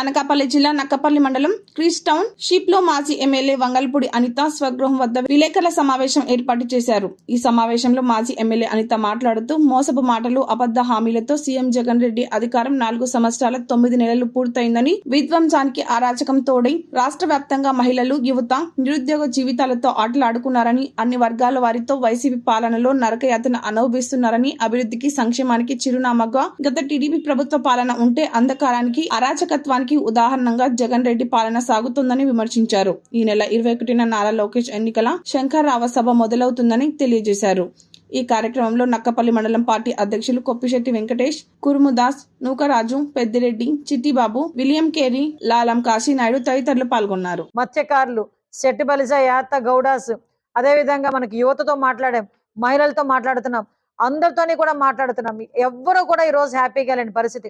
అనకాపల్లి జిల్లా నక్కపల్లి మండలం క్రీస్ టౌన్ షీప్లో మాజీ ఎమ్మెల్యే వంగల్పూడి అనిత స్వగృహం వద్ద విలేకరుల సమావేశం ఏర్పాటు చేశారు. ఈ సమావేశంలో మాజీ ఎమ్మెల్యే అనిత మాట్లాడుతూ మోసపు మాటలు అబద్ధ హామీలతో సీఎం జగన్ రెడ్డి అధికారం నాలుగు సంవత్సరాల తొమ్మిది నెలలు పూర్తయిందని విధ్వంసానికి అరాచకం తోడై రాష్ట్ర వ్యాప్తంగా మహిళలు యువత నిరుద్యోగ జీవితాలతో ఆటలాడుకున్నారని అన్ని వర్గాల వారితో వైసీపీ పాలనలో నరకయాతన అనుభవిస్తున్నారని అభివృద్ధికి సంక్షేమానికి చిరునామాగా గత టీడీపీ ప్రభుత్వ పాలన ఉంటే అంధకారానికి అరాచకత్వానికి ఉదాహరణగా జగన్ రెడ్డి పాలన సాగుతుందని విమర్శించారు. ఈ నెల ఇరవై ఒకటిన నారా లోకేష్ ఎన్నికల శంకర్రావ సభ మొదలవుతుందని తెలియజేశారు. ఈ కార్యక్రమంలో నక్కపల్లి మండలం పార్టీ అధ్యక్షులు కొప్పిశెట్టి వెంకటేష్ కురుముదాస్ నూకరాజు పెద్దిరెడ్డి చిట్టిబాబు విలియం కేరీ లాలం కాశీనాయుడు తదితరులు పాల్గొన్నారు. మత్స్యకారులు శెట్టి బలిజ యాత గౌడాస్ అదేవిధంగా మనకి యువతతో మాట్లాడాం మహిళలతో మాట్లాడుతున్నాం. అందరితోని కూడా మాట్లాడుతున్నాం. ఎవ్వరూ కూడా ఈ రోజు హ్యాపీగా లేని పరిస్థితి.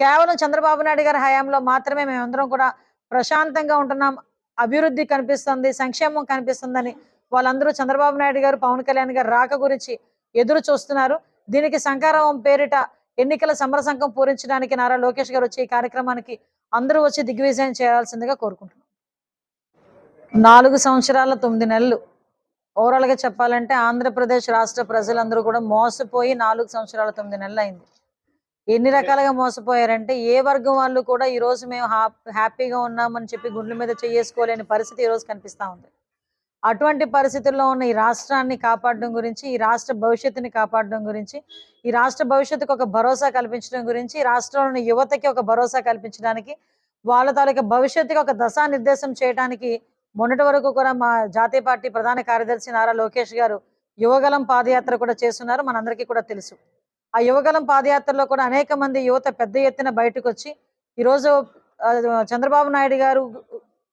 కేవలం చంద్రబాబు నాయుడు గారి హయాంలో మాత్రమే మేమందరం కూడా ప్రశాంతంగా ఉంటున్నాం. అభివృద్ధి కనిపిస్తుంది సంక్షేమం కనిపిస్తుందని వాళ్ళందరూ చంద్రబాబు నాయుడు గారు పవన్ కళ్యాణ్ గారు రాక గురించి ఎదురు చూస్తున్నారు. దీనికి శంకారావం పేరిట ఎన్నికల సమరసంకం పూరించడానికి నారా లోకేష్ గారు వచ్చి ఈ కార్యక్రమానికి అందరూ వచ్చి దిగ్విజయం చేయాల్సిందిగా కోరుకుంటున్నాం. నాలుగు సంవత్సరాల తొమ్మిది నెలలు. ఓవరాల్గా చెప్పాలంటే ఆంధ్రప్రదేశ్ రాష్ట్ర ప్రజలందరూ కూడా మోసపోయి నాలుగు సంవత్సరాల తొమ్మిది నెలలు అయింది. ఎన్ని రకాలుగా మోసపోయారంటే ఏ వర్గం వాళ్ళు కూడా ఈ రోజు మేము హ్యాప్- హ్యాపీగా ఉన్నామని చెప్పి గుండెల మీద చేసుకోలేని పరిస్థితి ఈ రోజు కనిపిస్తా ఉంది. అటువంటి పరిస్థితుల్లో ఉన్న ఈ రాష్ట్రాన్ని కాపాడడం గురించి ఈ రాష్ట్ర భవిష్యత్తుని కాపాడడం గురించి ఈ రాష్ట్ర భవిష్యత్తుకు ఒక భరోసా కల్పించడం గురించి ఈ రాష్ట్రంలోని యువతకి ఒక భరోసా కల్పించడానికి వాళ్ళ తాలూకా భవిష్యత్తుకి ఒక దశానిర్దేశం చేయడానికి మొన్నటి వరకు కూడా మా జాతీయ పార్టీ ప్రధాన కార్యదర్శి నారా లోకేష్ గారు యువగలం పాదయాత్ర కూడా చేస్తున్నారు. మనందరికీ కూడా తెలుసు. ఆ యువగలం పాదయాత్రలో కూడా అనేక మంది యువత పెద్ద ఎత్తున బయటకు వచ్చి ఈరోజు చంద్రబాబు నాయుడు గారు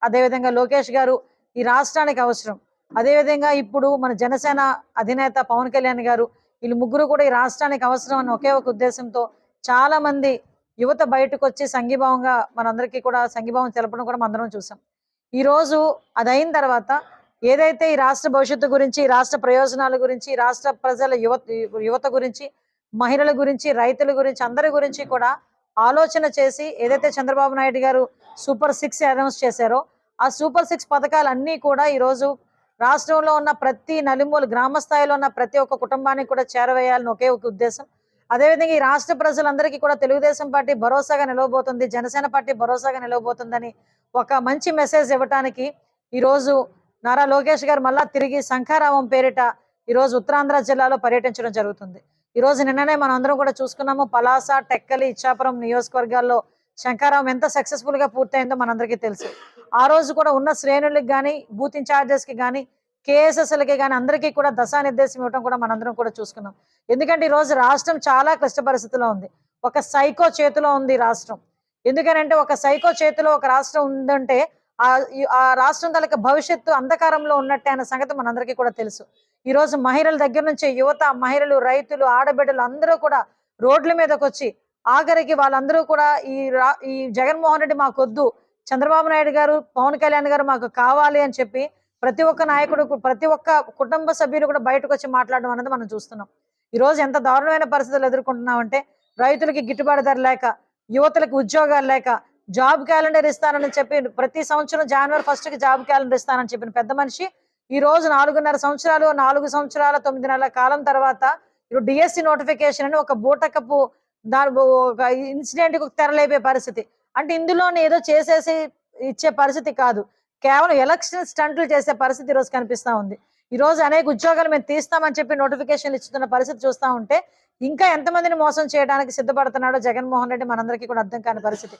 అదేవిధంగా లోకేష్ గారు ఈ రాష్ట్రానికి అవసరం. అదేవిధంగా ఇప్పుడు మన జనసేన అధినేత పవన్ కళ్యాణ్ గారు వీళ్ళు ముగ్గురు కూడా ఈ రాష్ట్రానికి అవసరం అని ఒకే ఒక ఉద్దేశంతో చాలా మంది యువత బయటకు వచ్చి సంఘీభావంగా మనందరికీ కూడా సంఘీభావం తెలపడం కూడా మనందరం చూసాం. ఈ రోజు అది అయిన తర్వాత ఏదైతే ఈ రాష్ట్ర భవిష్యత్తు గురించి రాష్ట్ర ప్రయోజనాల గురించి రాష్ట్ర ప్రజల యువత యువత గురించి మహిళల గురించి రైతుల గురించి అందరి గురించి కూడా ఆలోచన చేసి ఏదైతే చంద్రబాబు నాయుడు గారు సూపర్ సిక్స్ అనౌన్స్ చేశారో ఆ సూపర్ సిక్స్ పథకాలన్నీ కూడా ఈ రోజు రాష్ట్రంలో ఉన్న ప్రతి నలుమూలు గ్రామ స్థాయిలో ఉన్న ప్రతి ఒక్క కుటుంబానికి కూడా చేరవేయాలని ఒకే ఒక ఉద్దేశం. అదేవిధంగా ఈ రాష్ట్ర ప్రజలందరికీ కూడా తెలుగుదేశం పార్టీ భరోసాగా నిలవబోతుంది జనసేన పార్టీ భరోసాగా నిలవబోతుందని ఒక మంచి మెసేజ్ ఇవ్వటానికి ఈ రోజు నారా లోకేష్ గారు మళ్ళా తిరిగి శంఖారావం పేరిట ఈరోజు ఉత్తరాంధ్ర జిల్లాలో పర్యటించడం జరుగుతుంది. ఈ రోజు నిన్ననే మనం అందరం కూడా చూసుకున్నాము పలాస టెక్కలి ఇచ్చాపురం నియోజకవర్గాల్లో శంఖారావం ఎంత సక్సెస్ఫుల్గా పూర్తయిందో మనందరికీ తెలుసు. ఆ రోజు కూడా ఉన్న శ్రేణులకు కానీ బూత్ ఇన్ఛార్జెస్కి కానీ కేఎస్ఎస్ఎల్కి కానీ అందరికీ కూడా దశానిర్దేశం ఇవ్వడం కూడా మనందరం కూడా చూసుకున్నాం. ఎందుకంటే ఈ రోజు రాష్ట్రం చాలా క్లిష్ట పరిస్థితిలో ఉంది. ఒక సైకో చేతిలో ఉంది రాష్ట్రం. ఎందుకనంటే ఒక సైకో చేతిలో ఒక రాష్ట్రం ఉందంటే ఆ ఆ రాష్ట్రం తలక భవిష్యత్తు అంధకారంలో ఉన్నట్టే అన్న సంగతి మనందరికీ కూడా తెలుసు. ఈ రోజు మహిళల దగ్గర నుంచి యువత మహిళలు రైతులు ఆడబిడ్డలు అందరూ కూడా రోడ్ల మీదకి వచ్చి ఆఖరికి వాళ్ళందరూ కూడా ఈ రా ఈ జగన్మోహన్ రెడ్డి మాకొద్దు చంద్రబాబు నాయుడు గారు పవన్ కళ్యాణ్ గారు మాకు కావాలి అని చెప్పి ప్రతి ఒక్క నాయకుడు ప్రతి ఒక్క కుటుంబ సభ్యులు కూడా బయటకు వచ్చి మాట్లాడడం అనేది మనం చూస్తున్నాం. ఈ రోజు ఎంత దారుణమైన పరిస్థితులు ఎదుర్కొంటున్నామంటే రైతులకి గిట్టుబాటు ధర లేక యువతలకు ఉద్యోగాలు లేక జాబ్ క్యాలెండర్ ఇస్తానని చెప్పి ప్రతి సంవత్సరం జనవరి ఫస్ట్కి జాబ్ క్యాలెండర్ ఇస్తానని చెప్పిన పెద్ద మనిషి ఈ రోజు నాలుగున్నర సంవత్సరాలు నాలుగు సంవత్సరాల తొమ్మిది నెలల కాలం తర్వాత ఇప్పుడు డిఎస్సి నోటిఫికేషన్ అని ఒక బూటకపు దాని ఒక ఇన్సిడెంట్కు తెరలేపే పరిస్థితి. అంటే ఇందులోనే ఏదో చేసేసి ఇచ్చే పరిస్థితి కాదు. కేవలం ఎలక్షన్ స్టంట్లు చేసే పరిస్థితి ఈరోజు రోజు కనిపిస్తా ఉంది. ఈ రోజు అనేక ఉద్యోగాలు మేము తీస్తామని చెప్పి నోటిఫికేషన్లు ఇస్తున్న పరిస్థితి చూస్తా ఉంటే ఇంకా ఎంతమందిని మోసం చేయడానికి సిద్ధపడుతున్నాడో జగన్మోహన్ రెడ్డి మనందరికీ కూడా అర్థం కాని పరిస్థితి.